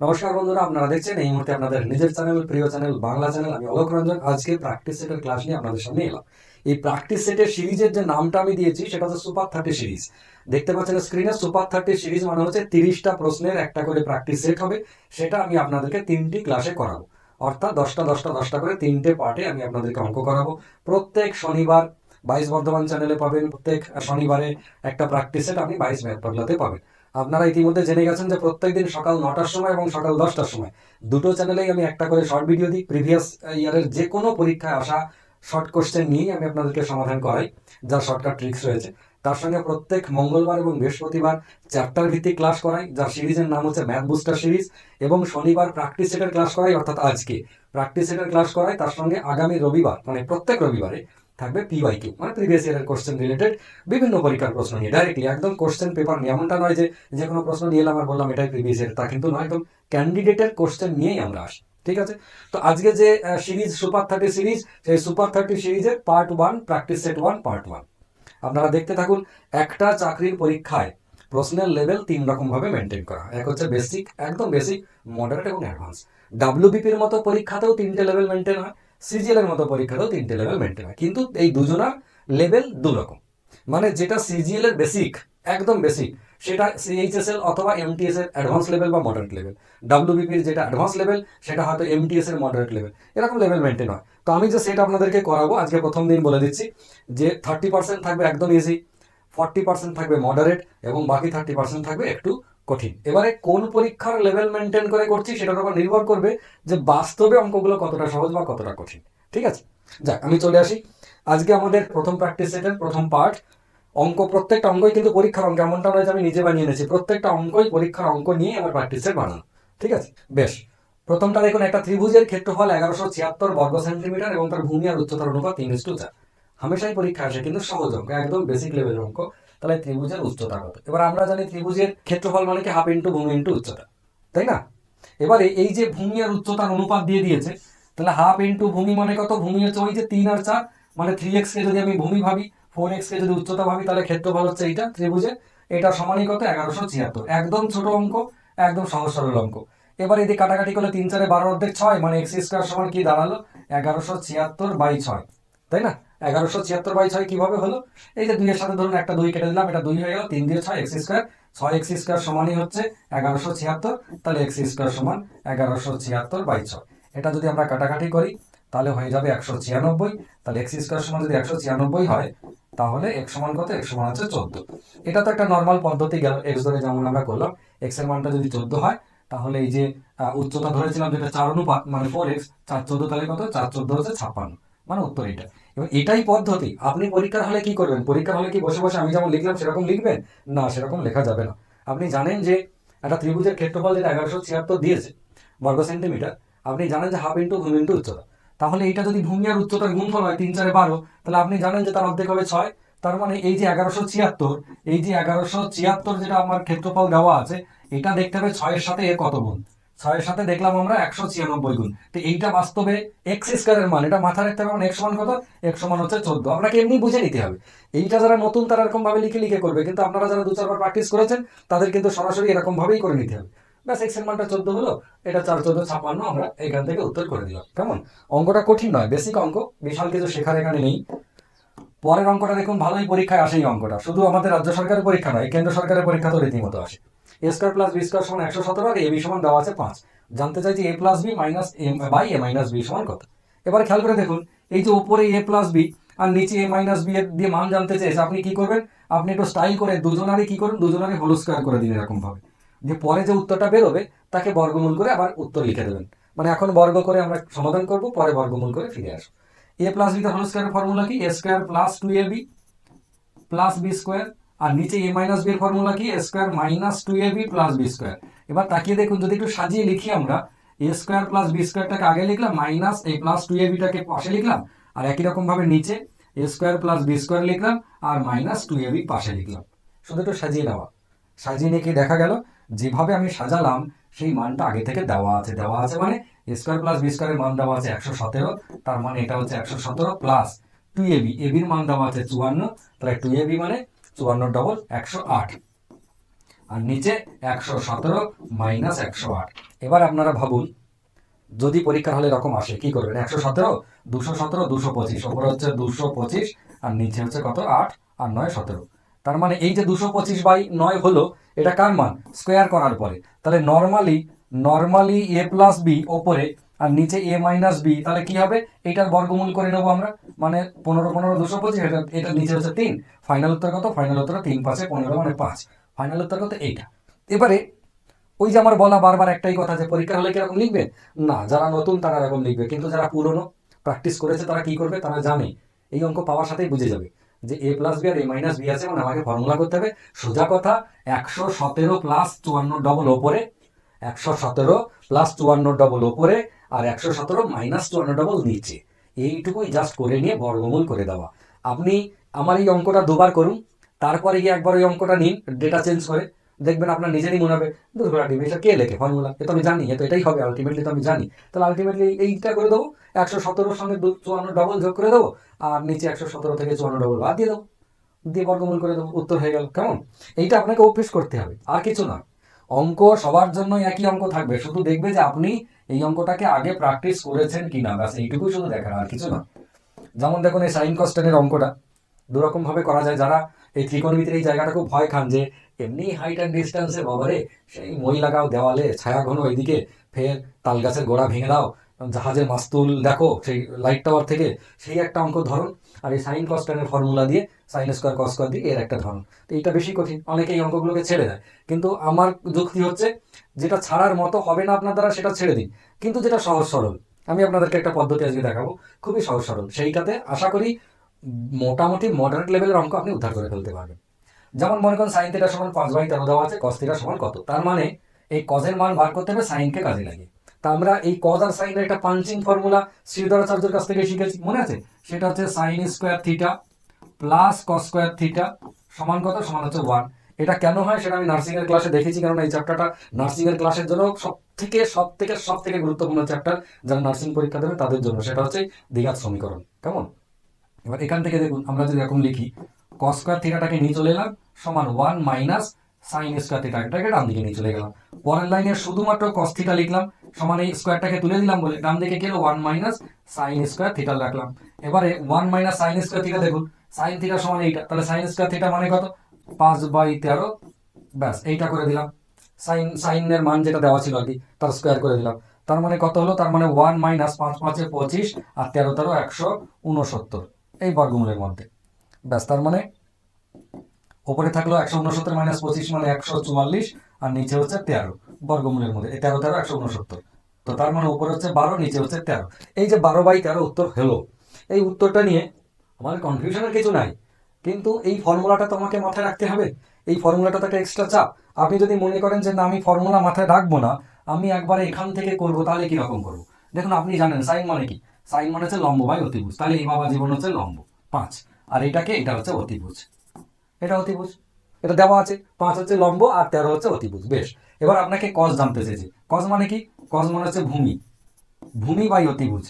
নমস্কার বন্ধুরা, আপনারা দেখছেন এই মুহূর্তে আপনাদের নিজের চ্যানেল, প্রিয় চ্যানেল, বাংলা চ্যানেল। আমি অলোক রঞ্জন। আজকে প্র্যাকটিস সেটের ক্লাস নিয়ে আপনাদের সামনে এলাম। এই প্র্যাকটিস সেটের সিরিজের যে নামটা আমি দিয়েছি, সেটা হচ্ছে সুপার থার্টি সিরিজ দেখতে পাচ্ছেন স্ক্রিনে সুপার থার্টি সিরিজ মানে হচ্ছে তিরিশটা প্রশ্নের একটা করে প্র্যাকটিস সেট হবে। সেটা আমি আপনাদেরকে তিনটি ক্লাসে করাবো। অর্থাৎ দশটা দশটা দশটা করে তিনটে পার্টে আমি আপনাদেরকে অঙ্ক করাবো। প্রত্যেক শনিবার বাইশ বর্ধমান চ্যানেলে পাবেন। প্রত্যেক শনিবারে একটা প্র্যাকটিস সেট আপনি বাইশ ম্যাথ পাগলাতে পাবেন। আপনারা ইতিমধ্যে জেনে গেছেন যে প্রত্যেকদিন সকাল নটার সময় এবং সকাল দশটার সময় দুটো চ্যানেলেই আমি একটা করে শর্ট ভিডিও দিই। প্রিভিয়াস ইয়ারের যে কোনো পরীক্ষায় আসা শর্ট কোশ্চেন নিয়েই আমি আপনাদেরকে সমাধান করাই যার শর্টকাট ট্রিক্স রয়েছে। তার সঙ্গে প্রত্যেক মঙ্গলবার এবং বৃহস্পতিবার চ্যাপ্টার ভিত্তিক ক্লাস করাই, যার সিরিজের নাম হচ্ছে ম্যাথ বুস্টার সিরিজ এবং শনিবার প্র্যাকটিস সেটের ক্লাস করাই, অর্থাৎ আজকে। প্র্যাকটিস সেটের ক্লাস করাই, তার সঙ্গে আগামী রবিবার মানে প্রত্যেক রবিবারে থাকবে পিওয়াই কিউ মানে প্রিভিয়াস ইয়ারের কোশ্চেন রিলেটেড বিভিন্ন পরীক্ষার প্রশ্ন নিয়ে ডাইরেক্টলি একদম কোশ্চেন পেপার নিয়ে। এমনটা নয় যে যে কোনো প্রশ্ন নিয়ে এলাম আর বললাম এটাই প্রিভিয়াস ইয়ার তা কিন্তু নয়, একদম ক্যান্ডিডেটের কোশ্চেন নিয়েই আমরা আসি, ঠিক আছে? তো আজকে যে সিরিজ সুপার থার্টি সিরিজ সেই সুপার থার্টি সিরিজের part one practice set one part one আপনারা দেখতে থাকুন, একটা চাকরির পরীক্ষায় প্রশ্নের লেভেল তিন রকম ভাবে মেনটেন করা এক হচ্ছে বেসিক একদম বেসিক মডারেট এবং অ্যাডভান্স ডাব্লিউবিপির মতো পরীক্ষাতেও তিনটে লেভেল মেনটেন হয়। সিজিএল এর মতো পরীক্ষাতেও তিনটে লেভেল মেনটেন হয়। কিন্তু এই দুজনার লেভেল দু রকম মানে যেটা সিজিএল এর বেসিক একদম বেসিক সেটা সিএইচএসএল অথবা এমটিএস এর অ্যাডভান্স লেভেল বা মডারেট লেভেল ডাব্লিউবিপির যেটা অ্যাডভান্স লেভেল সেটা হয়তো এমটিএস এর মডারেট লেভেল এরকম লেভেল মেনটেন হয়। তো আমি যে সেটা আপনাদেরকে করাবো আজকে প্রথম দিন বলে দিচ্ছি যে থার্টি পার্সেন্ট থাকবে একদম ইজি ফর্টি পার্সেন্ট থাকবে মডারেট এবং বাকি থার্টি পার্সেন্ট থাকবে একটু কঠিন। এবারে কোন পরীক্ষার লেভেল মেনটেন করে করছি সেটার উপর নির্ভর করবে যে বাস্তবে অঙ্কগুলো কতটা সহজ বা কতটা কঠিন। ঠিক আছে? যাক, আমি চলে আসি। আজকে আমাদের প্রথম প্র্যাকটিস সেটের প্রথম পার্ট অঙ্ক, প্রত্যেকটা অঙ্কই কিন্তু পরীক্ষার অঙ্ক। এমনটা নয় যে আমি নিজে বানিয়ে এনেছি। প্রত্যেকটা অঙ্কই পরীক্ষার অঙ্ক নিয়ে আমার প্র্যাকটিস সেট বানানো। ঠিক আছে? বেশ। প্রথমটা দেখুন, একটা ত্রিভুজের ক্ষেত্রফল এগারোশো ছিয়াত্তর বর্গ সেন্টিমিটার এবং তার ভূমি আর উচ্চতার অনুপাত তিন ইস্টু চার হামেশাই পরীক্ষা আসে কিন্তু সহজ অঙ্ক, একদম বেসিক লেভেলের অঙ্ক। তাহলে ত্রিভুজের উচ্চতা কত? এবার আমরা জানি ত্রিভুজের ক্ষেত্রফল মানে কি? হাফ ইন্টু ভূমি ইন্টু উচ্চতা। তাই না? এবারে এই যে ভূমি আর উচ্চতার অনুপাত দিয়ে দিয়েছে, তাহলে হাফ ইন্টু ভূমি মানে কত? ভূমি হচ্ছে ওই যে তিন আর চার মানে থ্রি এক্স কে যদি আমি ভূমি ভাবি ফোর এক্স কে যদি উচ্চতা ভাবি, তাহলে ক্ষেত্রফল হচ্ছে এইটা, ত্রিভুজের। এটা সমানই কত? এগারোশো ছিয়াত্তর। একদম ছোট অঙ্ক, একদম সহজ সরল অঙ্ক। এবার এদিকে কাটাকাটি করলে তিন চারে বারো অর্ধেক ছয় মানে এক্স স্কোয়ার সমান কি? দাঁড়াল, এগারোশো ছিয়াত্তর বাই ছয়। তাই না? এগারোশো ছিয়াত্তর বাই ছয় কীভাবে হলো? এই যে দুইয়ের সাথে ধরুন একটা দুই কেটে দিলাম, এটা দুই হয়ে গেল, তিন দিয়ে ছয় এক্স স্কোয়ার ছয় এক্স স্কোয়ার সমানই হচ্ছে এগারোশো ছিয়াত্তর, তাহলে এক্স স্কোয়ার সমান এগারোশো ছিয়াত্তর বাই ছয়। এটা যদি আমরা কাটাকাটি করি, তাহলে হয়ে যাবে একশো ছিয়ানব্বই, তাহলে এক্স স্কোয়ার সমান যদি একশো ছিয়ানব্বই হয়, তাহলে এক্স সমান কত? এক্স সমান হচ্ছে চোদ্দ। এটা তো একটা নর্মাল পদ্ধতি গেল এক্স ধরে যেমন আমরা করলাম এক্সের মানটা যদি চোদ্দ হয়, তাহলে এই যে উচ্চতা ধরেছিলাম যেটা চার অনুপাত মানে ফোর এক্স চার চোদ্দ তাহলে কত? চার চোদ্দ হচ্ছে ছাপ্পান্ন মানে উত্তর এটা এটাই পদ্ধতি। আপনি পরীক্ষার হলে কি করবেন? পরীক্ষার হলে কি বসে বসে আমি যেমন লিখলাম, সেরকম লিখবেন? না, সেরকম লেখা যাবে না। আপনি জানেন যে একটা ত্রিভুজের ক্ষেত্রফল যেটা এগারোশো ছিয়াত্তর দিয়েছে, বর্গ সেন্টিমিটার, আপনি জানেন যে হাফ ইন্টু ভূমি ইন্টু উচ্চতা। তাহলে এটা যদি ভূমি আর উচ্চতার গুণফল হয় তিন চারে বারো, তাহলে আপনি জানেন যে তার অর্ধেক হবে ছয়। তার মানে এই যে এগারোশো ছিয়াত্তর, এই যে এগারোশো ছিয়াত্তর যেটা আমার ক্ষেত্রফল দেওয়া আছে, এটা দেখতে হবে ছয়ের সাথে এর কত গুণ। ছয়ের সাথে দেখলাম আমরা একশো ছিয়ানব্বই গুণ। তো এইটা বাস্তবে এক্স স্কোয়ারের মান, এটা মাথা রাখতে হবে এক্স সমান কত? এক্স সমান হচ্ছে চোদ্দ। আপনাকে এমনি বুঝে নিতে হবে। এইটা যারা নতুন, তারা এরকম ভাবে লিখে লিখে করবে। কিন্তু আপনারা যারা দু চারবার প্র্যাকটিস করেছেন, তাদের কিন্তু সরাসরি এরকম ভাবেই করে নিতে হবে। ব্যাস এক্সের মানটা চোদ্দ হলো, এটা চার, চোদ্দ, ছাপ্পান্ন, আমরা এখান থেকে উত্তর করে দিলাম। কেমন? অঙ্কটা কঠিন নয় বেসিক অঙ্ক, বিশাল কিছু শেখার এখানে নেই। পরের অঙ্কটা দেখুন, ভালোই পরীক্ষায় আসে এই অঙ্কটা। শুধু আমাদের রাজ্য সরকারের পরীক্ষা নয় কেন্দ্র সরকারের পরীক্ষা তো রীতিমতো আসে। A square plus B square সমান একশো সতেরো এ বি সমান দেওয়া আছে পাঁচ। জানতে চাইছি A plus B minus A by A minus B সমান কত? এবার খেয়াল করে দেখুন, এই যে উপরে এ প্লাস বি আর নিচে এ মাইনাস বি এর দিয়ে মান জানতে চেয়েছে আপনি কি করবেন? আপনি একটু স্টাইল করে দুজনারই কি করুন? দুজনারই হোল স্কোয়ার করে দিন এরকম ভাবে যে পরে যে উত্তরটা বেরোবে, তাকে বর্গমূল করে আবার উত্তর লিখে দেবেন। মানে এখন বর্গ করে আমরা সমাধান করব, পরে বর্গমূল করে ফিরে আসব। A plus B whole square formula কি? A square plus two A B plus B square আর নিচে এ মাইনাস বি এর ফর্মুলা কি? A square minus two A B plus B square এবার তাকিয়ে দেখুন, যদি একটু সাজিয়ে লিখি আমরা এ স্কোয়ার প্লাস বি স্কোয়ারটাকে আগে লিখলাম minus A plus two A বিটাকে পাশে লিখলাম, আর একই রকম ভাবে নিচে A square plus B square লিখলাম, আর মাইনাস টু এ বি পাশে লিখলাম। শুধু একটু সাজিয়ে নেওয়া সাজিয়ে নিয়ে কি দেখা গেল? যেভাবে আমি সাজালাম, সেই মানটা আগে থেকে দেওয়া আছে। দেওয়া আছে মানে স্কোয়ার প্লাস বি স্কোয়ারের মান দেওয়া আছে একশো সতেরো, তার মানে এটা হচ্ছে একশো সতেরো প্লাস টু এ বি এবির মান দেওয়া আছে চুয়ান্ন, তাহলে টু এ বি মানে চুয়ান্ন ডবল একশো আট। আর নিচে একশো সতেরো মাইনাস একশো আট। এবার আপনারা ভাবুন, যদি পরীক্ষার হলে এরকম আসে, কি করবেন? একশো সতেরো, দুশো সতেরো, দুশো পঁচিশ। ওপরে হচ্ছে দুশো পঁচিশ, আর নিচে হচ্ছে কত? আট আর নয় সতেরো। তার মানে এই যে দুশো পঁচিশ বাই নয় হলো, এটা কার মান? স্কোয়ার করার পরে। তাহলে normally normally A plus B ওপরে আর নিচে এ মাইনাস বি তাহলে কি হবে? এটার বর্গমূল করে নেব আমরা। মানে পনেরো পনেরো দুশো পঁচিশ, এটা এটা নিচে হচ্ছে তিন। ফাইনাল উত্তর কত? ফাইনাল উত্তর তিন, পাঁচে পনেরো মানে পাঁচ। ফাইনাল উত্তর কত? এইটা। এবারে, ওই যে আমার বলা বারবার একটাই কথা যে পরীক্ষা হলে কীরকম লিখবে? না, যারা নতুন তারা এরকম লিখবে। কিন্তু যারা পুরনো প্র্যাকটিস করেছে, তারা কি করবে? তারা জানে। এই অঙ্ক পাওয়ার সাথেই বুঝে যাবে যে এ প্লাস বি আর এ মাইনাস বি আছে মানে আমাকে ফর্মুলা করতে হবে। সোজা কথা, একশো সতেরো প্লাস চুয়ান্ন ডবল ওপরে, একশো সতেরো প্লাস চুয়ান্ন ডবল ওপরে আর একশো সতেরো মাইনাস চুয়ান্ন ডবল নিচে এইটুকুই জাস্ট করে নিয়ে বর্গমূল করে দেওয়া। আপনি আমার এই অঙ্কটা দুবার করুন, তারপরে গিয়ে একবার ওই অঙ্কটা নিন ডেটা চেঞ্জ করে, দেখবেন আপনার নিজেরই মনে হবে দুর্ঘটনা এটা কে লেখে? ফর্মুলা এ তো আমি জানি, এ তো এটাই হবে আলটিমেটলি তো আমি জানি। তাহলে আলটিমেটলি এইটা করে দেবো, একশো সতেরোর সঙ্গে চুয়ান্ন ডবল যোগ করে দেবো, আর নিচে একশো সতেরো থেকে চুয়ান্ন ডবল বাদ দিয়ে দেবো। দিয়ে বর্গমূল করে দেবো, উত্তর হয়ে গেল, কেমন? এইটা আপনাকে অভ্যেস করতে হবে, আর কিছু না অঙ্ক সবার জন্য একই অঙ্ক থাকবে, শুধু দেখবে যে আপনি এই অঙ্কটাকে আগে প্র্যাকটিস করেছেন কিনা? ব্যাস এইটুকু শুধু দেখার, আর কিছু না। যেমন দেখুন, এই সাইন কস্টেনের অঙ্কটা। দুরকম ভাবে করা যায়। যারা এই ত্রিকোণমিতির এই জায়গাটা খুব ভয় খান যে এমনি হাইট অ্যান্ড ডিস্টেন্সে বাবারে, সেই মই লাগাও, দেওয়ালে ছায়া ঘন ওইদিকে, ফের তাল গাছের গোড়া ভেঙে দাও জাহাজের মাস্তুল, দেখো, সেই লাইট টাওয়ার থেকে সেই একটা অঙ্ক ধরুন আর এই সাইন কস্টেনের ফর্মুলা দিয়ে সাইন স্কোয়ার কস স্কোয়ার দিয়ে এর একটা ধরন তো এইটা বেশি কঠিন অনেকে এই অঙ্কগুলোকে ছেড়ে দেয়। কিন্তু আমার যুক্তি হচ্ছে, যেটা ছাড়ার মতো হবে না আপনার দ্বারা সেটা ছেড়ে দিন। কিন্তু যেটা সহজ সরল, আমি আপনাদেরকে একটা পদ্ধতি আজকে দেখাবো, খুবই সহজ সরল। সেইটাতে আশা করি মোটামুটি মডারেট লেভেলের অঙ্ক আপনি উদ্ধার করে ফেলতে পারবেন। যেমন মনে করেন সাইন থিটা সমান পাঁচ বাই তেরো দেওয়া আছে কস থিটা সমান কত? তার মানে এই কজের মান বার করতে হবে সাইনকে কাজে লাগে তা আমরা এই কজ আর সাইনের একটা পাঞ্চিং ফর্মুলা শ্রীধরাচার্যের কাছ থেকে শিখেছি। মনে আছে? সেটা হচ্ছে sine square theta plus cos square theta সমান কত? সমান হচ্ছে ওয়ান এটা কেন হয় সেটা আমি নার্সিং এর ক্লাসে দেখেছি, কারণ এই চ্যাপ্টারটা নার্সিং এর ক্লাসের জন্য সব থেকে সব থেকে সব থেকে গুরুত্বপূর্ণ চ্যাপ্টার যারা নার্সিং পরীক্ষা দেবে তাদের জন্য। সেটা হচ্ছে দ্বিঘাত সমীকরণ। কেমন? এবার এখান থেকে দেখুন, আমরা যদি এরকম লিখি কস স্কোয়ার থিটাটাকে নিয়ে চলে এলাম, সমান ওয়ান মাইনাস সাইন স্কোয়ার থিটাটাকে ডান দিকে নিয়ে চলে গেলাম। পরের লাইনে শুধুমাত্র কস থিটা লিখলাম, সমান এই স্কোয়ারটাকে তুলে দিলাম বলে ডান দিকে গেলে one minus sine square theta রাখলাম। এবারে one minus sine square theta দেখুন সাইন থিটা সমান এইটা, তাহলে সাইন স্কোয়ার থিটা মানে কত? পাঁচ বাই তেরো, ব্যাস, এইটা করে দিলাম। সাইন সাইনের মান যেটা দেওয়া ছিল আর কি, তার স্কোয়ার করে দিলাম। তার মানে কত হলো? তার মানে ওয়ান মাইনাস পাঁচ পাঁচে পঁচিশ আর তেরো তেরো একশো উনসত্তর, এই বর্গমূলের মধ্যে। ব্যাস, তার মানে ওপরে থাকল একশো উনসত্তর মাইনাস পঁচিশ মানে একশো চুয়াল্লিশ, আর নিচে হচ্ছে তেরো বর্গমূলের মধ্যে। তেরো তেরো একশো উনসত্তর। তো তার মানে উপরে হচ্ছে বারো, নিচে হচ্ছে তেরো। এই যে বারো বাই তেরো উত্তর হলো। এই উত্তরটা নিয়ে আমার কনফিউশনের কিছু নাই। কিন্তু এই ফর্মুলাটা তো আমাকে মাথায় রাখতে হবে। এই ফর্মুলাটা তো একটা এক্সট্রা চাপ। আপনি যদি মনে করেন যে না, আমি ফর্মুলা মাথায় রাখব না, আমি একবারে এখান থেকে করব, তাহলে কীরকম করব? দেখুন, আপনি জানেন সাইন মানে কি? সাইন মানে হচ্ছে লম্ব বাই অতিভুজ। তাহলে এই বাবা জীবন হচ্ছে লম্ব, পাঁচ। আর এটাকে, এটা হচ্ছে অতিভুজ। এটা অতিভুজ। এটা দেওয়া আছে, পাঁচ হচ্ছে লম্ব আর তেরো হচ্ছে অতিভুজ, বেশ। এবার আপনাকে কস জানতে চেয়েছি কস মানে কি? কস মানে হচ্ছে ভূমি। ভূমি বাই অতিভুজ,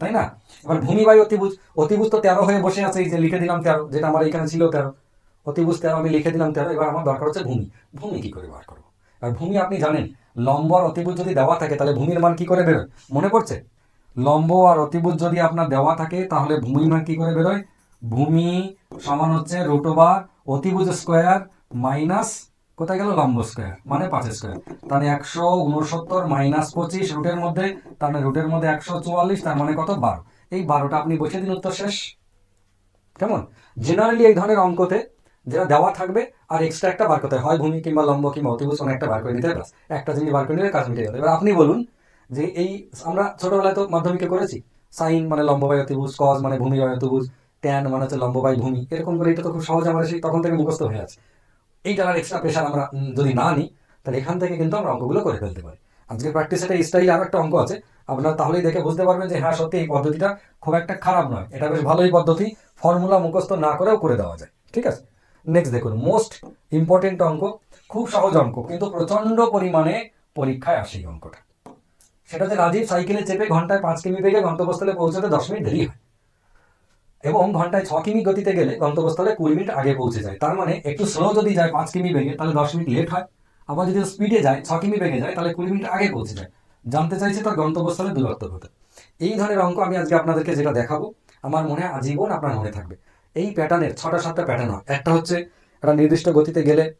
তাই না? এবার ভূমি বাই অতিভুজ অতিভুজ তো তেরো হয়ে বসে আছে, এই যে লিখে দিলাম তেরো, যেটা আমার এখানে ছিল তেরো। অতিভুজ তেরো, আমি লিখে দিলাম তেরো, এবার আমার দরকার হচ্ছে ভূমি। ভূমি কি করে বার করব? আর ভূমি আপনি জানেন, লম্ব আর অতিভুজ যদি দেওয়া থাকে, তাহলে ভূমির মান কি করে বেরোয়? মনে পড়ছে? লম্ব আর অতিভুজ যদি আপনার দেওয়া থাকে, তাহলে ভূমির মান কি করে বেরোয়? ভূমি সমান হচ্ছে রুট অতিভুজ স্কোয়ার মাইনাস কোথায় গেল? লম্ব স্কোয়ার মানে পাঁচ স্কোয়ার তাহলে একশো উনসত্তর মাইনাস পঁচিশ রুটের মধ্যে, তার মানে রুটের মধ্যে একশো চুয়াল্লিশ, তার মানে কত? বারো। এই বারোটা আপনি বসে দিন উত্তর শেষ। কেমন? জেনারেলি এই ধরনের অঙ্কতে যেটা দেওয়া থাকবে, আর এক্সট্রা একটা বার করতে হয়। ভূমি কিংবা লম্ব কিংবা অতিভুজ কোনো একটা বার করে নিতে ব্যাস। একটা জিনিস বার করে নিলে কাজ মিটে গেল। এবার আপনি বলুন যে এই আমরা ছোটবেলায় তো মাধ্যমিকে করেছি। সাইন মানে লম্ব বাই অতিভুজ কজ মানে ভূমি বাই অতিভুজ ট্যান মানে হচ্ছে লম্ব বাই ভূমি। এরকম করে এটা তো খুব সহজ আমাদের সেই তখন থেকে মুখস্থ হয়ে আছে। এইটার আর এক্সট্রা প্রেশার আমরা যদি না নিই, তাহলে এখান থেকে কিন্তু আমরা অঙ্কগুলো করে ফেলতে পারি। আজকের প্র্যাকটিসের স্টাইল আরও একটা অঙ্ক আছে। আপনারা তাহলেই দেখে বুঝতে পারবেন যে হ্যাঁ সত্যি এই পদ্ধতিটা খুব একটা খারাপ নয়। এটা বেশ ভালোই পদ্ধতি। ফর্মুলা মুখস্থ না করেও করে দেওয়া যায়। ঠিক আছে? নেক্সট দেখুন মোস্ট ইম্পর্টেন্ট অঙ্ক, খুব সহজ অঙ্ক, কিন্তু প্রচণ্ড পরিমাণে পরীক্ষায় আসে এই অঙ্কটা। সেটা হচ্ছে রাজীব সাইকেলে চেপে ঘন্টায় পাঁচ কিমি বেগে গন্তব্যস্থলে পৌঁছাতে দশ মিনিট দেরি হয়। এবং ঘন্টায় ছ কিমি গতিতে গেলে গন্তব্যস্থলে কুড়ি মিনিট আগে পৌঁছে যায়। তার মানে একটু স্লো যদি যায় পাঁচ কিমি বেগে তাহলে দশ মিনিট লেট হয়। আবার যদি স্পিডে যায়, ছ কিমি বেগে যায়, তাহলে কুড়ি মিনিট আগে পৌঁছে যায়। জানতে চাইছে তার গন্তব্যস্থলে দূরত্ব কত এই ধরনের অঙ্ক আমি আজকে আপনাদেরকে যেটা দেখাবো, আমার মনে হয় আজীবন আপনার মনে থাকবে। এই প্যাটার্নের ছটা সাতটা প্যাটার্ন হয়। একটা হচ্ছে একটা নির্দিষ্ট গতিতে গেলে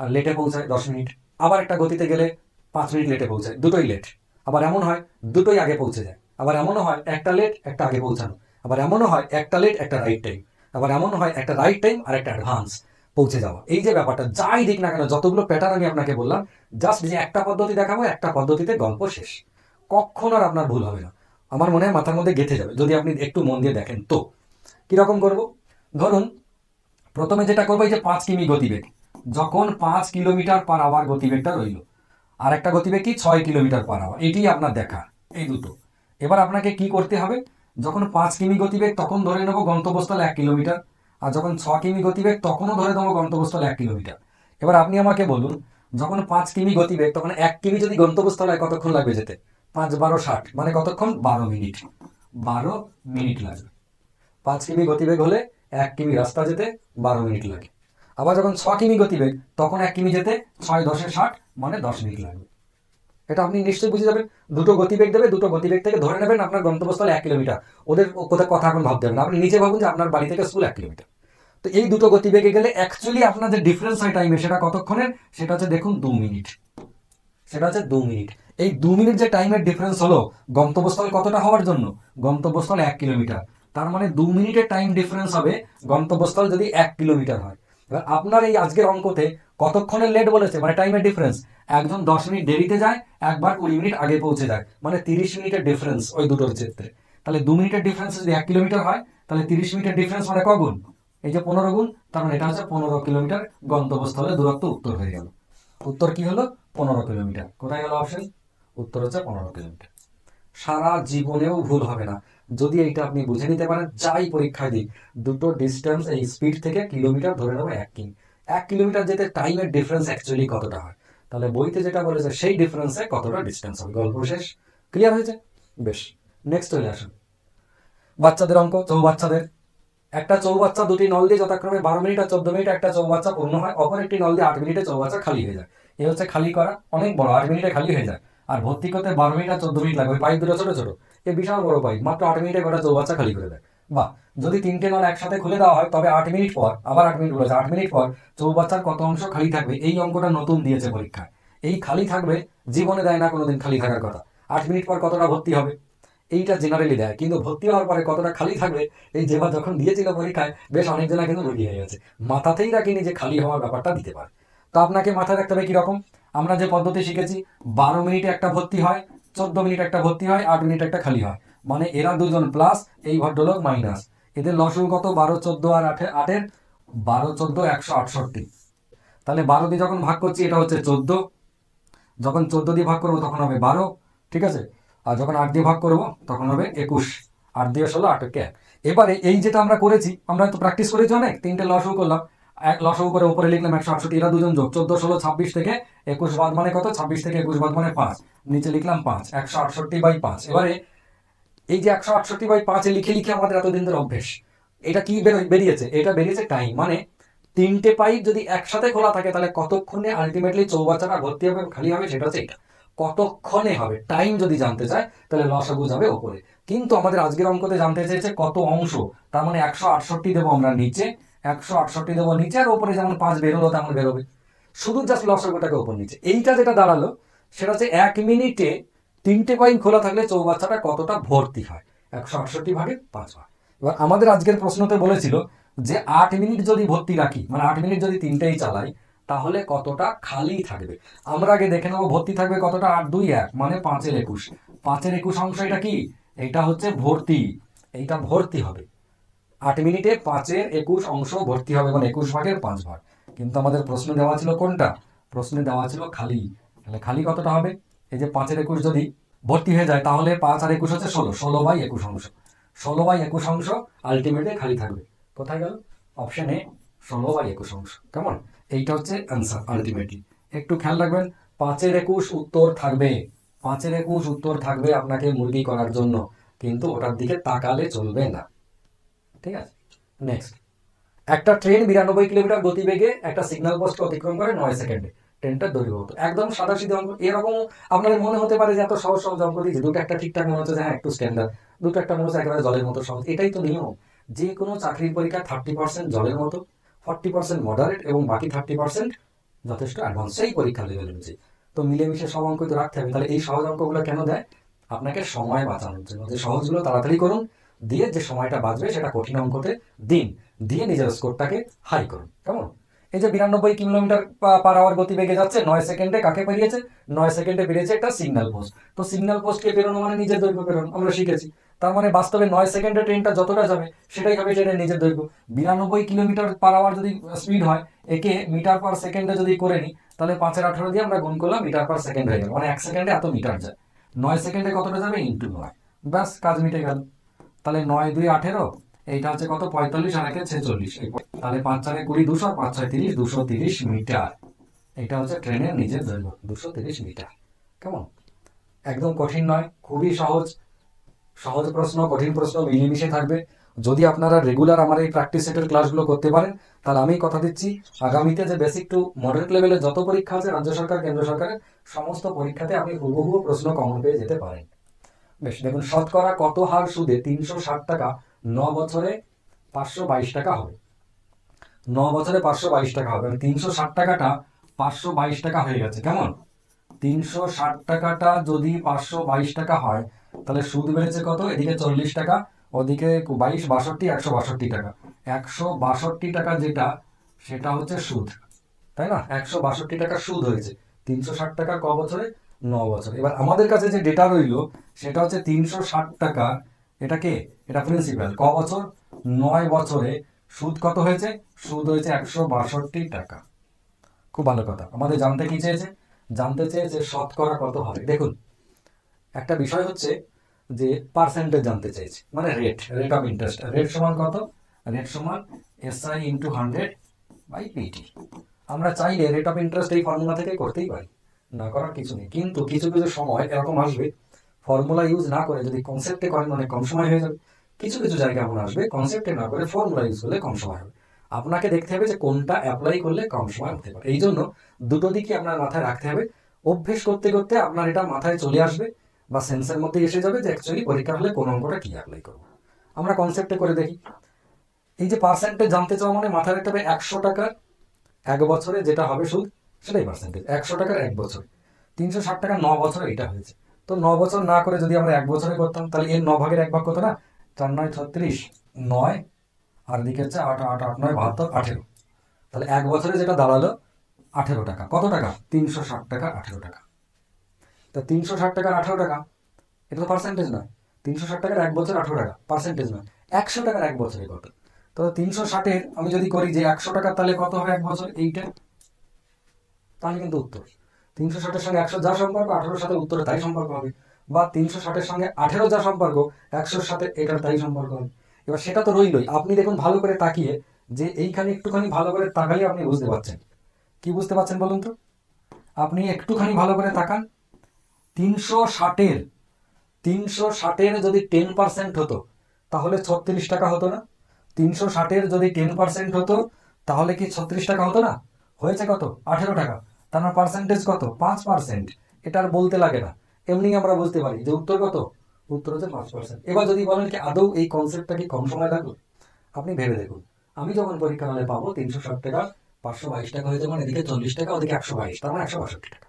লেটে পৌঁছায় দশ মিনিট। আবার একটা গতিতে গেলে পাঁচ মিনিট লেটে পৌঁছায়। দুটোই লেট আবার এমন হয়, দুটোই আগে পৌঁছে যায়। আবার এমনও হয়, একটা লেট একটা আগে পৌঁছানো। আবার এমনও হয় একটা লেট একটা রাইট টাইম আবার এমনও হয় একটা রাইট টাইম আর একটা অ্যাডভান্স পৌঁছে যাওয়া। এই যে ব্যাপারটা, যাই দিক না কেন, যতগুলো প্যাটার্ন আমি আপনাকে বললাম জাস্ট যে একটা পদ্ধতি দেখাবো, একটা পদ্ধতিতে গল্প শেষ। কখন আর আপনার ভুল হবে না। আমার মনে হয় মাথার মধ্যে গেঁথে যাবে, যদি আপনি একটু মন দিয়ে দেখেন। তো, কীরকম করব? ধরুন, প্রথমে যেটা করব, এই যে পাঁচ কিমি গতিবেগ। যখন পাঁচ কিলোমিটার পার আওয়ার গতিবেগটা রইল, আর একটা গতিবেগ কি? ছয় কিলোমিটার পার আওয়ার এটি আপনার দেখা এই দুটো। এবার আপনাকে কি করতে হবে? যখন পাঁচ কিমি গতিবেগ তখন ধরে নেব গন্তব্যস্থল এক কিলোমিটার, আর যখন ছ কিমি গতিবেগ তখনও ধরে নেব গন্তব্যস্থল এক কিলোমিটার। এবার আপনি আমাকে বলুন, যখন পাঁচ কিমি গতিবেগ, তখন এক কিমি যদি গন্তব্যস্থল হয় কতক্ষণ লাগবে যেতে? পাঁচ, বারো, ষাট মানে কতক্ষণ? বারো মিনিট। বারো মিনিট লাগবে। পাঁচ কিমি গতিবেগ হলে এক কিমি রাস্তা যেতে বারো মিনিট লাগে। আবার যখন ছ কিমি গতিবেগ, তখন এক কিমি যেতে ছয়, দশে ষাট মানে দশ মিনিট লাগবে। এটা আপনি নিশ্চয়ই বুঝে যাবেন। দুটো গতিবেগ দেবে, দুটো গতিবেগ থেকে ধরে নেবেন আপনার গন্তব্যস্থল এক কিলোমিটার। ওদের কোথায় কথা এখন ভাবতে হবে না। আপনি নিজে ভাবুন যে আপনার বাড়ি থেকে স্কুল এক কিলোমিটার। তো এই দুটো গতিবেগে গেলে অ্যাকচুয়ালি আপনার যে ডিফারেন্স হয় টাইমে সেটা কতক্ষণের? সেটা হচ্ছে দেখুন দু মিনিট। সেটা হচ্ছে দু মিনিট। এই দু মিনিট যে টাইমের ডিফারেন্স হলো, গন্তব্যস্থল কতটা হওয়ার জন্য? গন্তব্যস্থল এক কিলোমিটার। তার মানে দু মিনিটের টাইম ডিফারেন্স হবে, গন্তব্যস্থল যদি এক কিলোমিটার হয়। এবার আপনার এই আজকের অঙ্কতে কতক্ষণের লেট বলেছে? মানে টাইমের ডিফারেন্স একজন দশ মিনিট দেরিতে যায়, একবার কুড়ি মিনিট আগে পৌঁছে যায়। মানে তিরিশ মিনিটের ডিফারেন্স ওই দুটোর ক্ষেত্রে। তাহলে দু মিনিটের ডিফারেন্স যদি এক কিলোমিটার হয়, তাহলে তিরিশ মিনিটের ডিফারেন্স মানে কগুণ? এই যে পনেরো গুণ, তার মানে এটা হচ্ছে পনেরো কিলোমিটার গন্তব্যস্থলে দূরত্ব উত্তর হয়ে গেল। উত্তর কি হলো? পনেরো কিলোমিটার। কোথায় গেল অপশন উত্তর হচ্ছে পনেরো কিলোমিটার। সারা জীবনেও ভুল হবে না। যদি এইটা আপনি বুঝে নিতে পারেন, যাই পরীক্ষায় দিই দুটো ডিস্টেন্স এই স্পিড থেকে কিলোমিটার ধরে নেব এক কিং এক কিলোমিটার যেতে টাইমের ডিফারেন্স অ্যাকচুয়ালি কতটা হয়? তাহলে বইতে যেটা বলেছে, সেই ডিফারেন্সে কতটা ডিস্টেন্স হবে? গল্প শেষ? ক্লিয়ার হয়েছে? বেশ। নেক্সট চলে আসুন। বাচ্চাদের অঙ্ক, চৌবাচ্চাদের। একটা চৌবাচ্চা দুটি নল দিয়ে যথাক্রমে বারো মিনিট আর চোদ্দ মিনিট একটা চৌবাচ্চা পূর্ণ হয়, অপর একটি নল দিয়ে আট মিনিটে চৌবাচ্চা খালি হয়ে যায়। এ হচ্ছে খালি করা, অনেক বড়, আট মিনিটে খালি হয়ে যায়। আর ভর্তি করতে বারো মিনিট আর চোদ্দ মিনিট লাগবে পাইপ দুটো ছোটো, ছোট। এ বিশাল বড় পাইপ মাত্র আট মিনিটে গোটা চৌবাচ্চা খালি করে দেয়। বাহ যদি তিনটে নল একসাথে খুলে দেওয়া হয়, তবে আট মিনিট পর, আবার আট মিনিট বলেছে আট মিনিট পর চৌবাচ্চার কত অংশ খালি থাকবে, এই অঙ্কটা নতুন দিয়েছে পরীক্ষায়। এই খালি থাকবে, জীবনে দেয় না কোনোদিন খালি থাকার কথা। আট মিনিট পর কতটা ভর্তি হবে? এইটা জেনারেলি দেয়, কিন্তু ভর্তি হওয়ার পরে কতটা খালি থাকবে, এই যেবার যখন দিয়েছিল পরীক্ষায়, বেশ অনেক অনেকজনা কিন্তু রুগী হয়ে গেছে। মাথাতেই রাখিনি যে খালি হওয়ার ব্যাপারটা দিতে পারে। তো আপনাকে মাথায় রাখতে হবে কীরকম? আমরা যে পদ্ধতি শিখেছি, বারো মিনিটে একটা ভর্তি হয় চোদ্দ মিনিট একটা ভর্তি হয়, আট মিনিট একটা খালি হয়। মানে এরা দুজন প্লাস এই ভদ্রলোক মাইনাস এদের লসও কত? বারো, চোদ্দ আর আটে আটের? বারো, চোদ্দ, একশো আটষট্টি। তাহলে বারো দিয়ে যখন ভাগ করছি, এটা হচ্ছে চোদ্দ। যখন চোদ্দ দিয়ে ভাগ করব, তখন হবে বারো, ঠিক আছে? আর যখন আট দিয়ে ভাগ করব, তখন হবে একুশ। আট দিয়ে ষোলো, আটকে এক। এবারে এই যেটা আমরা করেছি, আমরা তো প্র্যাকটিস করেছি অনেক। তিনটে লসও করলাম। এক লসও করে উপরে লিখলাম একশো আটষট্টি, এরা দুজন যোগ, চোদ্দ, ষোলো, ছাব্বিশ থেকে একুশ বাদ মানে কত? ছাব্বিশ থেকে একুশ বাদ মানে পাঁচ। নিচে লিখলাম পাঁচ, একশো আটষট্টি বাই পাঁচ। এবারে এই যে একশো আটষট্টি বাই পাঁচে লিখে লিখে আমাদের এতদিন ধরে অভ্যেস, এটা কি বেরো- বেরিয়েছে? এটা বেরিয়েছে টাইম মানে তিনটে পাইপ যদি একসাথে খোলা থাকে তাহলে কতক্ষণে আলটিমেটলি চৌবাচ্চাটা ভর্তি হবে খালি হবে সেটা হচ্ছে এটা কতক্ষণে হবে? টাইম যদি জানতে চায়, তাহলে লসাগু যাবে ওপরে কিন্তু আমাদের আজকের অঙ্কতে জানতে চেয়েছে কত অংশ? তার মানে একশো আটষট্টি দেবো আমরা নিচে একশো আটষট্টি দেবো নিচে আর ওপরে যেমন পাঁচ বেরোলো তেমন বেরোবে। শুধু জাস্ট লসাগুটাকে ওপর নিচে। এইটা যেটা দাঁড়াল, সেটা হচ্ছে এক মিনিটে তিনটে পাইপ খোলা থাকলে চৌবাচ্চাটা কতটা ভর্তি হয়? একশো আটষট্টি ভাগে পাঁচ ভাগ এবার আমাদের আজকের প্রশ্নতে বলেছিল যে আট মিনিট যদি ভর্তি রাখি মানে আট মিনিট যদি তিনটেই চালাই, তাহলে কতটা খালি থাকবে? আমরা আগে দেখে নেব ভর্তি থাকবে কতটা আট, দুই, এক মানে পাঁচের একুশ। পাঁচের একুশ অংশ এটা কি? এটা হচ্ছে ভর্তি। এইটা ভর্তি হবে। আট মিনিটে পাঁচের একুশ অংশ ভর্তি হবে মানে একুশ ভাগের পাঁচ ভাগ। কিন্তু আমাদের প্রশ্ন দেওয়া ছিল কোনটা? প্রশ্নে দেওয়া ছিল খালি। তাহলে খালি কতটা হবে? এই যে পাঁচের একুশ যদি ভর্তি হয়ে যায়, তাহলে পাঁচ আর একুশ হচ্ছে ষোলো। ষোলো বাই একুশ অংশ। ষোলো বাই একুশ অংশ আলটিমেটলি খালি থাকবে। কোথায় গেল? অপশন এ ষোলো বাই একুশ অংশ। কেমন? এইটা হচ্ছে অ্যান্সার আলটিমেটলি একটু খেয়াল রাখবেন, পাঁচের একুশ উত্তর থাকবে। পাঁচের একুশ উত্তর থাকবে আপনাকে মুরগি করার জন্য। কিন্তু ওটার দিকে তাকালে চলবে না। ঠিক আছে? নেক্সট একটা ট্রেন বিরানব্বই কিলোমিটার গতিবেগে একটা সিগন্যাল পোস্ট অতিক্রম করে নয় সেকেন্ডে ট্রেনটার দৈর্ঘ্য একদম সাদা সিধে অঙ্ক। এরকম আপনাদের মনে হতে পারে যে এত সহজ সহজ অঙ্ক দিয়েছে। দুটো একটা ঠিকঠাক মনে হচ্ছে যে হ্যাঁ একটু স্ট্যান্ডার্ড দুটো একটা মনে হচ্ছে একেবারে জলের মতো সহজ। এটাই তো নিয়ম। যে কোনো চাকরির পরীক্ষা থার্টি পার্সেন্ট জলের মতো ফর্টি পার্সেন্ট মডারেট এবং বাকি থার্টি পার্সেন্ট যথেষ্ট অ্যাডভান্স সেই পরীক্ষা লেভেল অনুযায়ী তো মিলেমিশে সব অঙ্ক তো রাখতে হবে। তাহলে এই সহজ অঙ্কগুলো কেন দেয়? আপনাকে সময় বাঁচানোর জন্য। যে সহজগুলো তাড়াতাড়ি করুন দিয়ে যে সময়টা বাঁচবে সেটা কঠিন অঙ্কতে দিন, দিয়ে নিজের স্কোরটাকে হাই করুন। কেমন? এই যে বিরানব্বই কিলোমিটার পার আওয়ার গতি বেগে যাচ্ছে, নয় সেকেন্ডে কাকে পেরিয়েছে? নয় সেকেন্ডে পেরিয়েছে একটা সিগন্যাল পোস্ট তো সিগন্যাল পোস্টকে পেরোনো মানে নিজের দৈর্ঘ্য পেরোনো, আমরা শিখেছি। তার মানে বাস্তবে নয় সেকেন্ডে ট্রেনটা যতটা যাবে, সেটাই হবে ট্রেনের নিজের দৈর্ঘ্য। বিরানব্বই কিলোমিটার পার আওয়ার যদি স্পিড হয়, একে মিটার পার সেকেন্ডে যদি করে নিই তাহলে পাঁচের আঠারো দিয়ে আমরা গুণ করলাম মিটার পার সেকেন্ড হয়ে গেল। মানে এক সেকেন্ডে এত মিটার যায়। নয় সেকেন্ডে কতটা যাবে? ইন্টু নয়। ব্যাস, কাজ মিটে গেল। তাহলে নয় দুই আঠেরো, এইটা হচ্ছে কত? পঁয়তাল্লিশ আর একে ছেচল্লিশ। তাহলে পাঁচ চারে কুড়ি, দুশো পাঁচ ছয় তিরিশ, দুশো তিরিশ মিটার। এটা হচ্ছে ট্রেনের নিজের দৈর্ঘ্য, দুশো তিরিশ মিটার। কেমন? একদম কঠিন নয়, খুবই সহজ। সহজ প্রশ্ন, কঠিন প্রশ্ন মিলেমিশে থাকবে। যদি আপনারা রেগুলার আমার এই প্র্যাকটিস সেটের ক্লাসগুলো করতে পারেন, তাহলে আমি কথা দিচ্ছি, আগামীতে যে বেসিক টু মডারেট লেভেলের যত পরীক্ষা আছে রাজ্য সরকার, কেন্দ্র সরকারের, সমস্ত পরীক্ষাতে আপনি হুবহু প্রশ্ন কমন পেয়ে যেতে পারেন। বেশ, দেখুন, শতকরা কত হার সুদে তিনশো ষাট টাকা ন বছরে পাঁচশো বাইশ টাকা হবে। ন বছরে পাঁচশো বাইশ টাকা হবে। তিনশো ষাট টাকাটা পাঁচশো বাইশ টাকা হয়ে গেছে, কেমন? তিনশো ষাট টাকাটা যদি পাঁচশো বাইশ টাকা হয়, তাহলে সুদ বেড়েছে কত? এদিকে চল্লিশ টাকা, ওদিকে বাইশ, বাষট্টি, একশো বাষট্টি টাকা। একশো বাষট্টি টাকা যেটা, সেটা হচ্ছে সুদ, তাই না? একশো বাষট্টি টাকা সুদ হয়েছে। তিনশো ষাট টাকা ক বছরে? ন বছর। এবার আমাদের কাছে যে ডেটা রইল, সেটা হচ্ছে তিনশো ষাট টাকা। এটা কে? এটা প্রিন্সিপাল ক বছর? নয় বছরে সুদ কত হয়েছে? সুদ হয়েছে একশো বাষট্টি টাকা। খুব ভালো কথা। আমাদের জানতে কি চেয়েছে? জানতে চেয়েছে শতকরা কত হবে। দেখুন, একটা বিষয় হচ্ছে যে পার্সেন্টেজ জানতে চাইছে মানে rate rate of interest rate সমান কত? রেট সমান SI into hundred by PT আমরা চাইলে রেট অফ ইন্টারেস্ট এই ফর্মুলা থেকে করতেই পারি। না করার কিছু নেই। কিন্তু কিছু কিছু সময় এরকম আসবে ফর্মুলা ইউজ না করে যদি কনসেপ্টে করেন অনেক কম সময় হয়ে যাবে। কিছু কিছু জায়গায় এমন আসবে কনসেপ্টে না করে ফর্মুলা ইউজ করলে কম সময় হবে। আপনাকে দেখতে হবে যে কোনটা অ্যাপ্লাই করলে কম সময় হতে পারে। এই জন্য দুটো দিকই আপনার মাথায় রাখতে হবে। অভ্যেস করতে করতে আপনার এটা মাথায় চলে আসবে বা সেন্সের মধ্যে এসে যাবে যে অ্যাকচুয়ালি পরীক্ষা হলে কোন অঙ্কটা কি অ্যাপ্লাই করব। আমরা কনসেপ্টে করে দেখি। এই যে পার্সেন্টেজ জানতে চাওয়া মানে মাথায় রাখতে হবে একশো টাকার এক বছরে যেটা হবে সুদ সেটাই পার্সেন্টেজ একশো টাকার এক বছর। তিনশো ষাট টাকা ন বছরে এটা হয়েছে। তো ন বছর না করে যদি আমরা এক বছরে করতাম, তাহলে এর ন ভাগের এক ভাগ কত না? চার নয় ছত্রিশ, নয়, আর এদিকে হচ্ছে আট আট আট, নয়, বাহাত্তর, আঠেরো। তাহলে এক বছরে যেটা দাঁড়াল, আঠেরো টাকা। কত টাকা? তিনশো ষাট টাকা, আঠেরো টাকা। তা তিনশো ষাট টাকা, আঠেরো টাকা, এটা তো পার্সেন্টেজ নয়। তিনশো ষাট টাকার এক বছর, আঠেরো টাকা। পার্সেন্টেজ নয়। একশো টাকার এক বছরে কত? তো তিনশো ষাটের, আমি যদি করি যে একশো টাকার তাহলে কত হবে এক বছর? এইটা। তাহলে কিন্তু উত্তর। তিনশো ষাটের সঙ্গে একশো যা সম্পর্ক, আঠেরোর সাথে উত্তরে তাই সম্পর্ক হবে। বা তিনশো ষাটের সঙ্গে আঠেরো যা সম্পর্ক, একশোর সাথে এটার তাই সম্পর্ক হবে। এবার সেটা তো রইলই। আপনি দেখুন ভালো করে তাকিয়ে যে এইখানে একটুখানি ভালো করে তাকালে আপনি বুঝতে পারছেন। কি বুঝতে পারছেন বলুন তো? আপনি একটুখানি ভালো করে তাকান। তিনশো ষাটের তিনশো ষাটের যদি টেন পার্সেন্ট হতো, তাহলে ছত্রিশ টাকা হতো না। তিনশো ষাটের যদি টেন পার্সেন্ট হতো, তাহলে কি ছত্রিশ টাকা হতো না? হয়েছে কত? আঠেরো টাকা। তার পার্সেন্টেজ কত? পাঁচ পার্সেন্ট এটা আর বলতে লাগে না। এমনি আমরা বুঝতে পারি যে উত্তর কত? উত্তর হচ্ছে পাঁচ পার্সেন্ট এবার যদি বলেন কি আদৌ এই কনসেপ্টটা কি কম সময় লাগল আপনি ভেবে দেখুন। আমি যখন পরীক্ষা হলে পাবো তিনশো ষাট টাকা, পাঁচশো বাইশ টাকা হয়ে যাবে এদিকে চল্লিশ টাকা, ওদিকে একশো বাইশ, তার মানে একশো বাষট্টি টাকা।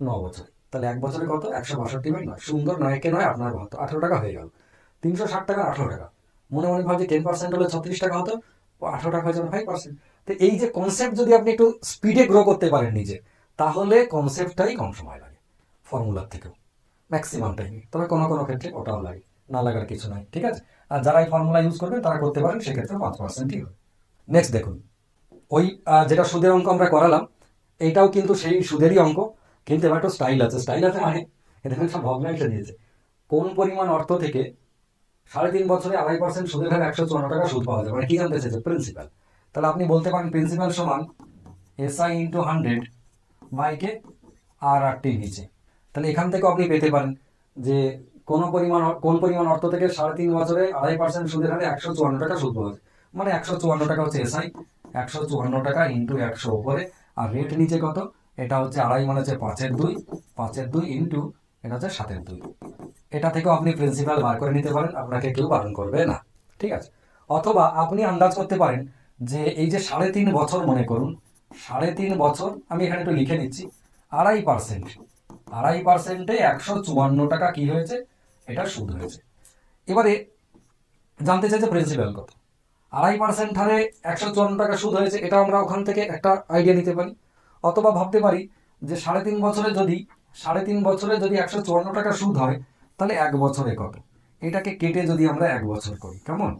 ন বছর। তাহলে এক বছরে কত? একশো বাষট্টি বাই নয়। সুন্দর নয়কে নয়, আপনার বাহাত্তর আঠেরো টাকা হয়ে গেল। তিনশো ষাট টাকা, আঠেরো টাকা। মনে মনে ভাবছি টেন পার্সেন্ট হলে ছত্রিশ টাকা হতো, আঠেরো টাকা হয়ে যাবে ফাইভ পার্সেন্ট তো এই যে কনসেপ্ট যদি আপনি একটু স্পিডে গ্রো করতে পারেন নিজে, তাহলে কনসেপ্টটাই কম সময় লাগে ফর্মুলার থেকেও। ম্যাক্সিমাম টাইমে তবে কোনো কোনো ক্ষেত্রে ওটাও লাগে, না লাগার কিছু নাই, ঠিক আছে? আর যারা এই ফর্মুলা ইউজ করবেন, তারা করতে পারেন, সেক্ষেত্রে পাঁচ পার্সেন্টই হবে। নেক্সট দেখুন, ওই যেটা সুদের অঙ্ক আমরা করালাম এইটাও কিন্তু সেই সুদেরই অঙ্ক, কিন্তু এবার একটু স্টাইল আছে। স্টাইল আছে মানে এটা সব ভগ্নাংশে দিয়েছে। কোন পরিমাণ অর্থ থেকে সাড়ে তিন বছরে আড়াই পার্সেন্ট সুদের হারে একশো চুয়ান্ন টাকা সুদ পাওয়া যায়? মানে কি জানতে চেয়েছে প্রিন্সিপাল তাহলে আপনি বলতে পারেন প্রিন্সিপাল সমান এসআই ইন্টু হান্ড্রেড বাইকে আর আটটি নিচে। তাহলে এখান থেকেও আপনি পেতে পারেন যে কোন পরিমাণ কোন পরিমাণ অর্থ থেকে সাড়ে তিন বছরে আড়াই পার্সেন্ট সুদের হারে একশো চুয়ান্ন টাকা সুদ পাওয়া মানে একশো চুয়ান্ন টাকা হচ্ছে এসআই একশো চুয়ান্ন টাকা ইন্টু একশো উপরে। আর রেট নিচে কত? এটা হচ্ছে আড়াই মানে হচ্ছে পাঁচের দুই পাঁচের দুই ইন্টু এটা হচ্ছে সাতের দুই। এটা থেকেও আপনি প্রিন্সিপাল বার করে নিতে পারেন, আপনাকে কেউ বারণ করবে না। ঠিক আছে? অথবা আপনি আন্দাজ করতে পারেন যে এই যে সাড়ে তিন বছর মনে করুন, সাড়ে তিন বছর আমি এখানে একটু লিখে নিচ্ছি, আড়াই পার্সেন্ট, আড়াই পার্সেন্টে একশো চুয়ান্ন টাকা কি হয়েছে? এটা সুদ হয়েছে। এবারে জানতে চাইছে প্রিন্সিপাল কত? আড়াই পার্সেন্ট হারে একশো চুয়ান্ন টাকা সুদ হয়েছে, এটা আমরা ওখান থেকে একটা আইডিয়া নিতে পারি। অথবা ভাবতে পারি যে সাড়ে তিন বছরে যদি, সাড়ে তিন বছরে যদি একশো চুয়ান্ন টাকা সুদ হয়, তাহলে এক বছরে কত? এটাকে কেটে যদি আমরা এক বছর করি, কেমন?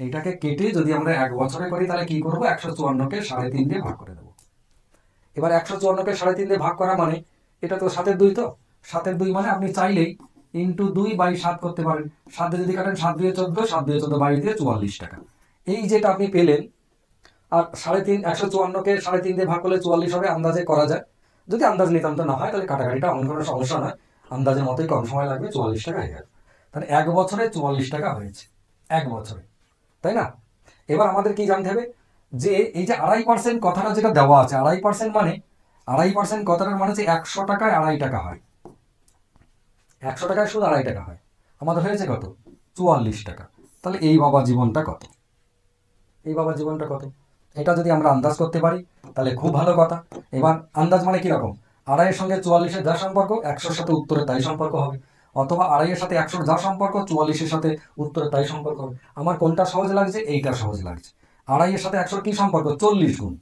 এইটাকে কেটে যদি আমরা এক বছরে করি, তাহলে কি করব? একশো চুয়ান্নকে সাড়ে তিন দিয়ে ভাগ করে দেবো। এবার একশো চুয়ান্নকে সাড়ে তিন দিয়ে ভাগ করা মানে এটা তো সাতের দুই তো? সাতের দুই মানে আপনি চাইলেই ইন্টু দুই বাই সাত করতে পারেন। সাত দিয়ে যদি কাটেন, সাত দিয়ে চোদ্দ, সাত দুয়ে চোদ্দ বাই দিয়ে চুয়াল্লিশ টাকা। এই যেটা আপনি পেলেন, আর সাড়ে তিন, একশো চুয়ান্নকে সাড়ে তিন দিয়ে ভাগ করলে চুয়াল্লিশ হবে, আন্দাজে করা যায়। যদি আন্দাজ নিতাম তো না হয়, তাহলে কাটাকাটিটা অন্য কোনো সমস্যা নয়। আন্দাজের মতোই কম সময় লাগবে, চুয়াল্লিশ টাকা হয়ে যাবে। তাহলে এক বছরে চুয়াল্লিশ টাকা হয়েছে। এক বছরে। তাই না? এবার আমাদের কি জানতে হবে? যে এই যে আড়াই পার্সেন্ট কথাটা যেটা দেওয়া আছে, আড়াই পার্সেন্ট মানে আড়াই পার্সেন্ট কথাটার মানে হচ্ছে একশো টাকায় আড়াই টাকা হয়। একশো টাকায় শুধু আড়াই টাকা হয়। আমাদের হয়েছে কত? চুয়াল্লিশ টাকা। তাহলে এই বাবা জীবনটা কত? এই বাবা জীবনটা কত? এটা যদি আমরা আন্দাজ করতে পারি, তাহলে খুব ভালো কথা। এবার আন্দাজ মানে কীরকম আড়াইয়ের সঙ্গে চুয়াল্লিশের যা সম্পর্ক, একশোর সাথে উত্তরের তাই সম্পর্ক হবে। অথবা আড়াইয়ের সাথে একশোর যা সম্পর্ক, চুয়াল্লিশের সাথে উত্তরের তাই সম্পর্ক হবে। আমার কোনটা সহজ লাগছে? এইটা সহজ লাগছে। আড়াইয়ের সাথে একশোর কি সম্পর্ক? চল্লিশ গুণ।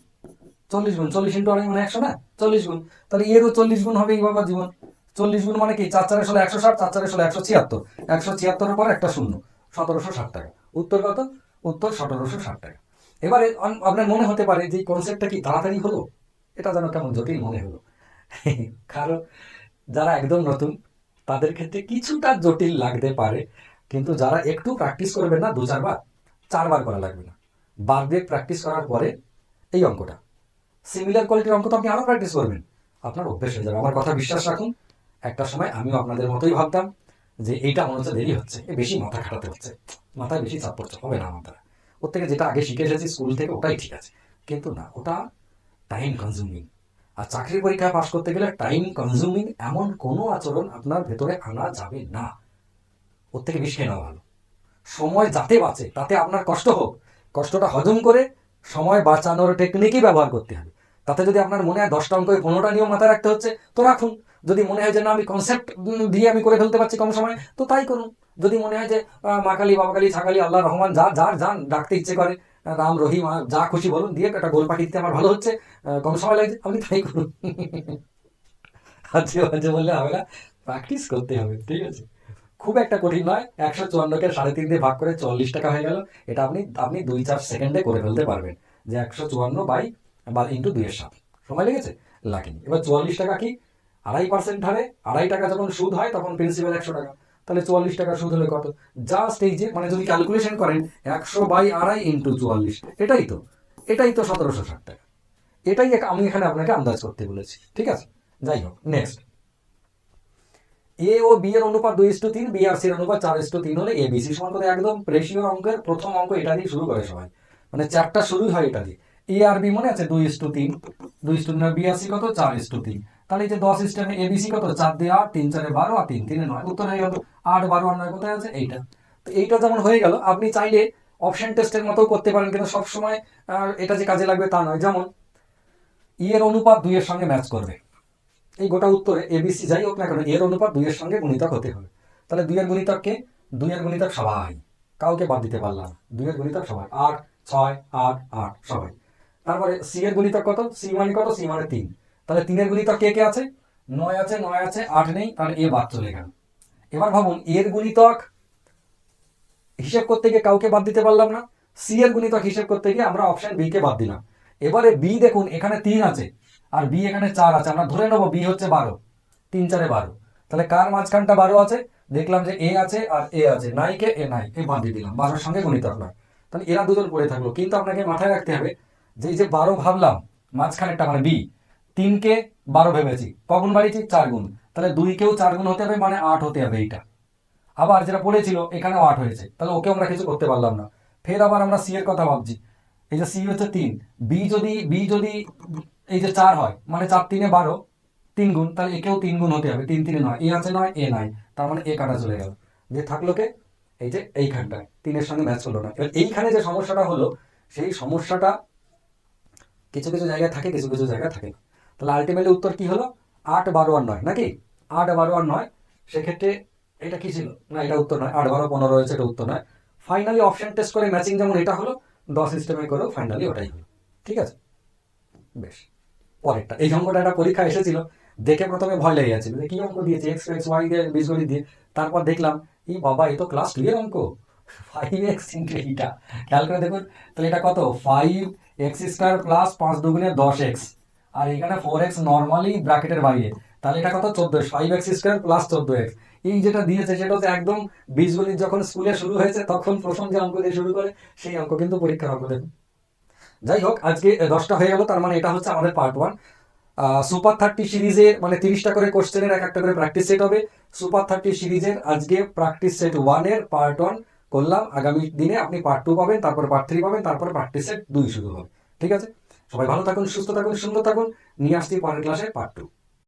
চল্লিশ গুণ। চল্লিশ ইন্টু আড়াই মানে একশো না? চল্লিশ গুণ। তাহলে এরও চল্লিশ গুণ হবে এই বাবা জীবন। চল্লিশ গুণ মানে কি? চার চারের ষোলো একশো ষাট, চার চারের ষোলো একশো ছিয়াত্তর। একশো ছিয়াত্তরের পর একটা শূন্য। সতেরোশো ষাট টাকা। উত্তর কত? উত্তর সতেরোশো ষাট টাকা। এবারে আপনার মনে হতে পারে যে কনসেপ্টটা কি তাড়াতাড়ি হলো? এটা যেন কেমন জটিল মনে হলো। কারণ যারা একদম নতুন তাদের ক্ষেত্রে কিছুটা জটিল লাগতে পারে, কিন্তু যারা একটু প্র্যাকটিস করবেন না দু চারবার চারবার করা লাগবে না। বার দিয়ে প্র্যাকটিস করার পরে এই অঙ্কটা। সিমিলার কোয়ালিটির অঙ্ক তো আপনি আরও প্র্যাকটিস করবেন। আপনার অভ্যেস হয়ে যাবে। আমার কথা বিশ্বাস রাখুন, একটা সময় আমিও আপনাদের মতোই ভাবতাম যে এইটা মনে হচ্ছে দেরি হচ্ছে, এ বেশি মাথা খাটাতে হচ্ছে, মাথায় বেশি চাপ পড়ছে হবে না আমার ওর থেকে যেটা আগে শিখে এসেছি, স্কুল থেকে ওটাই ঠিক আছে। কিন্তু না, ওটা টাইম কনজিউমিং আর চাকরির পরীক্ষায় পাশ করতে গেলে টাইম কনজিউমিং এমন কোনো আচরণ আপনার ভেতরে আনা যাবে না। ওর থেকে বেশি নেওয়া ভালো। সময় যাতে বাঁচে, তাতে আপনার কষ্ট হোক। কষ্টটা হজম করে সময় বাঁচানোর টেকনিকই ব্যবহার করতে হবে। তাতে যদি আপনার মনে হয় দশটা অঙ্কে পনেরোটা নিয়ম মাথায় রাখতে হচ্ছে, তো রাখুন। যদি মনে হয় যে না, আমি কনসেপ্ট দিয়ে আমি করে ফেলতে পারছি কম সময়ে, তো তাই করুন। যদি মনে হয় যে মা কালী, বাবা কালী ছাকালি আল্লাহ রহমান, যা, যার যান ডাকতে ইচ্ছে করে রাম রহিম যা খুশি বলুন, দিয়ে একটা গোল পাখি দিতে আমার ভালো হচ্ছে। কম সময় লাগছে, আপনি তাই করুন। আজকে মাঝে বললে হবে না প্র্যাকটিস করতে হবে, ঠিক আছে? খুব একটা কঠিন নয়, একশো চুয়ান্নকে সাড়ে তিন দিয়ে ভাগ করে চল্লিশ টাকা হয়ে গেল। এটা আপনি আপনি দুই চার সেকেন্ডে করে ফেলতে পারবেন, যে একশো চুয়ান্ন বাই বা ইন্টু দুইয়ের সাত সময় লেগেছে? লাগেনি। এবার চুয়াল্লিশ টাকা কি? আড়াই পার্সেন্ট হারে, আড়াই টাকা যখন সুদ হয়, তখন প্রিন্সিপাল একশো টাকা। তাহলে চুয়াল্লিশ টাকা সুদ হলে কত? জাস্ট এই যে মানে যদি ক্যালকুলেশন করেন, একশো বাই আড়াই ইন্টু চুয়াল্লিশ। এটাই তো। এটাই তো সতেরোশো ষাট টাকা। এটাই আমি এখানে আপনাকে আন্দাজ করতে বলেছি। ঠিক আছে? যাই হোক নেক্সট এ ও বি এর অনুপাত দুই ইস্টু তিন বি আর সির অনুপাত চার ইস্টু তিন হলে এ বি সি সমান একদম রেশিও অঙ্কের প্রথম অঙ্ক এটা দিয়ে শুরু করে সবাই। মানে চারটা শুরুই হয় এটা দিয়ে। এ আর বি মনে আছে দুই ইস্টু তিন। দুই ইস্টু তিন বি আর সি কত? চার ইস্টু তিন। তাহলে এই যে দশ ইস্টানে এবিসি কত? চার দিয়ে আট, তিন চারে বারো আর তিন, তিনে নয়। উত্তর হয়ে গেল আট, বারো আর নয়, কোথায় আছে? এইটা। তো এইটা যেমন হয়ে গেল, আপনি চাইলে অপশন টেস্টের মতো করতে পারেন, কিন্তু সবসময় এটা যে কাজে লাগবে তা নয়। যেমন ইয়ের অনুপাত দুইয়ের সঙ্গে ম্যাচ করবে। এই গোটা উত্তরে এবিসি যাই হোক না কেন এর অনুপাত দুইয়ের সঙ্গে গুণিতক হতে হবে। তাহলে দুইয়ের গুণিতককে দুইয়ের গুণিতক সবাই। কাউকে বাদ দিতে পারলাম। দুইয়ের গুণিতক সবাই। আট, ছয়, আট আট, সবাই। তারপরে সি এর গুণিতক কত? সি মানে কত? সি মানে তিন। তাহলে তিনের গুণিতক কে কে আছে? নয় আছে নয় আছে, আট নেই, তাহলে এ বাদ চলে গেল। এবার ভাবুন, এর গুণিতক হিসেব করতে গিয়ে কাউকে বাদ দিতে পারলাম না। সি এর গুণিতক হিসেব করতে গিয়ে আমরা অপশন বি কে বাদ দিলাম। এবারে বি দেখুন, এখানে তিন আছে আর বি এখানে চার আছে। আমরা ধরে নেব বি হচ্ছে বারো। তিন চারে বারো। তাহলে কার মাঝখানটা বারো আছে? দেখলাম যে এ আছে আর এ আছে। নাই কে? এ নাই। এ বাদ দিয়ে দিলাম। বারোর সঙ্গে গুণিতক নয়। তাহলে এরা দুজন পড়ে থাকল। কিন্তু আপনাকে মাথায় রাখতে হবে, যে এই যে বারো ভাবলাম, মাঝখানেরটা মানে বি তিনকে বারো ভেবেছি। কখন বাড়িয়েছি? চার গুণ। তাহলে দুইকেও চার গুণ হতে হবে মানে আট হতে হবে এইটা। আবার যেটা পড়েছিল এখানেও আট হয়েছে। তাহলে ওকে আমরা কিছু করতে পারলাম না। ফের আবার আমরা সি এর কথা ভাবছি। এই যে সি হচ্ছে তিন, বি যদি বি যদি এই যে চার হয় মানে চার তিনে বারো, তিন গুণ, তাহলে একেও তিন গুণ হতে হবে। তিন তিনে নয়, এ আছে নয়, এ নাই। তার মানে এ কাটা চলে গেল। যে থাকল কে? এই যে এইখানটায়। তিনের সঙ্গে ম্যাচ হলো না। এবার এইখানে যে সমস্যাটা হলো, সেই সমস্যাটা কিছু কিছু জায়গায় থাকে, কিছু কিছু জায়গায় থাকে না। তাহলে আলটিমেটলি উত্তর কি হলো? আট বারো আর নয়, নাকি? আট বারো আর নয়, সেক্ষেত্রে এটা কি ছিল? না, এটা উত্তর নয়, আট বারো পনেরো রয়েছে এটা উত্তর নয়। ফাইনালি অপশন টেস্ট করে ম্যাচিং যেমন এটা হলো, দশ সিস্টেমে করেও ফাইনালি ওটাই হলো। ঠিক আছে? বেশ। পরেরটা। এই অঙ্কটা একটা পরীক্ষা এসেছিল। দেখে প্রথমে ভয় লেগে গেছিল। কি অঙ্ক দিয়েছে? এক্স এক্স ওয়াই দিয়ে বীজগণিত দিয়ে। তারপর দেখলাম এই বাবা, এ তো ক্লাস টু এর অঙ্ক। ফাইভ এক্স ইন্টু এইটা খেয়াল করে দেখুন। তাহলে এটা কত? ফাইভ এক্স স্কোয়ার প্লাস পাঁচ দুগুণে দশ এক্স আর এখানে ফোর এক্স নর্মালি ব্র্যাকেটের বাইরে। তাহলে এটা কত? চোদ্দ ফাইভ এক্স স্কোয়ার প্লাস চোদ্দ এক্স এই যেটা দিয়েছে, সেটা হচ্ছে একদম বীজগণিত যখন স্কুলে শুরু হয়েছে, তখন প্রথম যে অঙ্ক দিয়ে শুরু করে, সেই অঙ্ক কিন্তু পরীক্ষার অঙ্ক দেখুন যাই হোক, আজকে দশটা হয়ে গেল, তার মানে এটা হচ্ছে আমাদের পার্ট ওয়ান সুপার থার্টি সিরিজের মানে তিরিশটা করে কোশ্চেনের এক একটা করে প্র্যাকটিস সেট হবে। সুপার থার্টি সিরিজের আজকে প্র্যাকটিস সেট ওয়ানের পার্ট ওয়ান করলাম। আগামী দিনে আপনি পার্ট টু পাবেন, তারপর পার্ট থ্রি পাবেন, তারপর প্র্যাকটিস সেট দুই শুরু হবে। ঠিক আছে? সবাই ভালো থাকুন সুস্থ থাকুন সুন্দর থাকুন। নিয়ে আসছি পরের ক্লাসে পার্ট টু